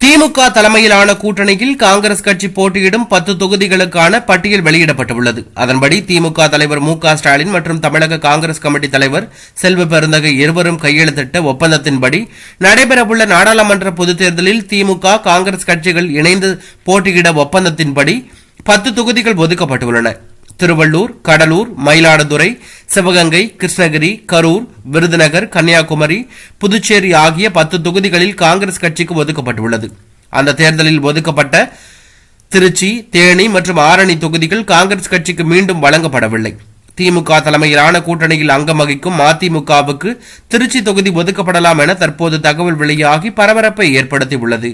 திமுக தலைமையிலான கூட்டணியில் காங்கிரஸ் கட்சி போட்டியிடும் பத்து தொகுதிகளுக்கான பட்டியல் வெளியிடப்பட்டுள்ளது. அதன்படி திமுக தலைவர் மு க ஸ்டாலின் மற்றும் தமிழக காங்கிரஸ் கமிட்டி தலைவர் செல்வ பெருந்தகை இருவரும் கையெழுத்திட்ட ஒப்பந்தத்தின்படி நடைபெறவுள்ள நாடாளுமன்ற பொதுத் தேர்தலில் திமுக காங்கிரஸ் கட்சிகள் இணைந்து போட்டியிட ஒப்பந்தத்தின்படி பத்து தொகுதிகள் ஒதுக்கப்பட்டுள்ளன. திருவள்ளூர் கடலூர் மயிலாடுதுறை சிவகங்கை கிருஷ்ணகிரி கரூர் விருதுநகர் கன்னியாகுமரி புதுச்சேரி ஆகிய பத்து தொகுதிகளில் காங்கிரஸ் கட்சிக்கு ஒதுக்கப்பட்டுள்ளது. அந்த தேர்தலில் ஒதுக்கப்பட்ட திருச்சி தேனி மற்றும் ஆரணி தொகுதிகள் காங்கிரஸ் கட்சிக்கு மீண்டும் வழங்கப்படவில்லை. திமுக தலைமையிலான கூட்டணியில் அங்கம் வகிக்கும் மதிமுகவுக்கு திருச்சி தொகுதி ஒதுக்கப்படலாம் என தற்போது தகவல் வெளியாகி பரபரப்பை ஏற்படுத்தியுள்ளது.